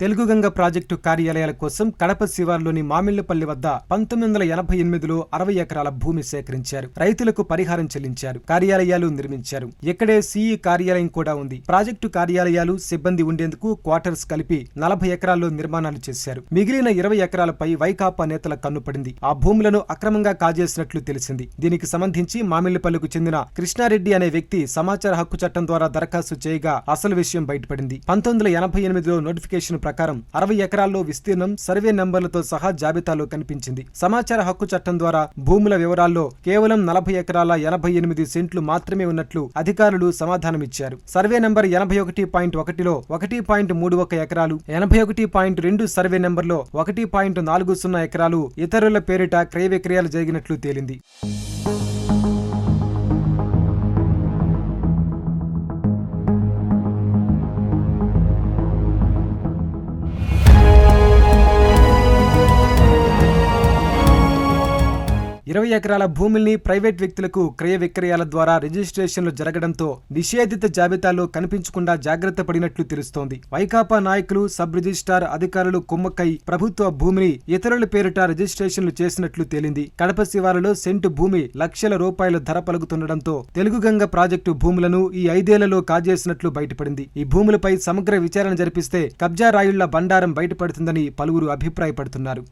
Telugu Ganga project కార్యాలయాల కోసం కడప శివార్లోని మామిళ్ళపల్లి వద్ద పంతొమ్మిది వందల ఎనభై ఎనిమిదిలో అరవై ఎకరాల భూమి సేకరించారు. రైతులకు పరిహారం చెల్లించారు. కార్యాలయాలు నిర్మించారు. ఇక్కడే సిఈ కార్యాలయం కూడా ఉంది. ప్రాజెక్టు కార్యాలయాలు సిబ్బంది ఉండేందుకు క్వార్టర్స్ కలిపి నలభై ఎకరాల్లో నిర్మాణాలు చేశారు. మిగిలిన ఇరవై ఎకరాలపై వైకాపా నేతల కన్నుపడింది ఆ భూములను అక్రమంగా కాజేసినట్లు తెలిసింది. దీనికి సంబంధించి మామిళ్ళపల్లికు చెందిన కృష్ణారెడ్డి అనే వ్యక్తి సమాచార హక్కు చట్టం ద్వారా దరఖాస్తు చేయగా అసలు విషయం బయటపడింది. పంతొమ్మిది వందల ఎనభై ఎనిమిదిలో నోటిఫికేషన్ ప్రకారం అరవై ఎకరాల్లో విస్తీర్ణం సర్వే నంబర్లతో సహా జాబితాలో కనిపించింది. సమాచార హక్కు చట్టం ద్వారా భూముల వివరాల్లో కేవలం నలభై ఎకరాల ఎనభై ఎనిమిది సెంట్లు మాత్రమే ఉన్నట్లు అధికారులు సమాధానమిచ్చారు. సర్వే నంబర్ ఎనభై ఒకటి పాయింట్ ఒకటిలో ఒకటి పాయింట్ మూడు ఒక ఎకరాలు ఎనభై ఒకటి పాయింట్ రెండు సర్వే నెంబర్లో ఒకటి పాయింట్ నాలుగు సున్నా ఎకరాలు ఇతరుల పేరిట క్రయ విక్రయాలు జరిగినట్లు తేలింది. ఇరవై ఎకరాల భూముల్ని ప్రైవేట్ వ్యక్తులకు క్రయ విక్రయాల ద్వారా రిజిస్ట్రేషన్లు జరగడంతో నిషేధిత జాబితాలో కనిపించకుండా జాగ్రత్త పడినట్లు తెలుస్తోంది. వైకాపా నాయకులు సబ్ రిజిస్ట్రార్ అధికారులు కుమ్మక్కై ప్రభుత్వ భూమిని ఇతరుల పేరిట రిజిస్ట్రేషన్లు చేసినట్లు తేలింది. కడప శివారులో సెంటు భూమి లక్షల రూపాయల ధర పలుకుతుండటంతో తెలుగుగంగ ప్రాజెక్టు భూములను ఈ ఐదేళ్ళలో కాజేసినట్లు బయటపడింది. ఈ భూములపై సమగ్ర విచారణ జరిపిస్తే కబ్జా రాయుళ్ళ బండారం బయటపడుతుందని పలువురు అభిప్రాయపడుతున్నారు.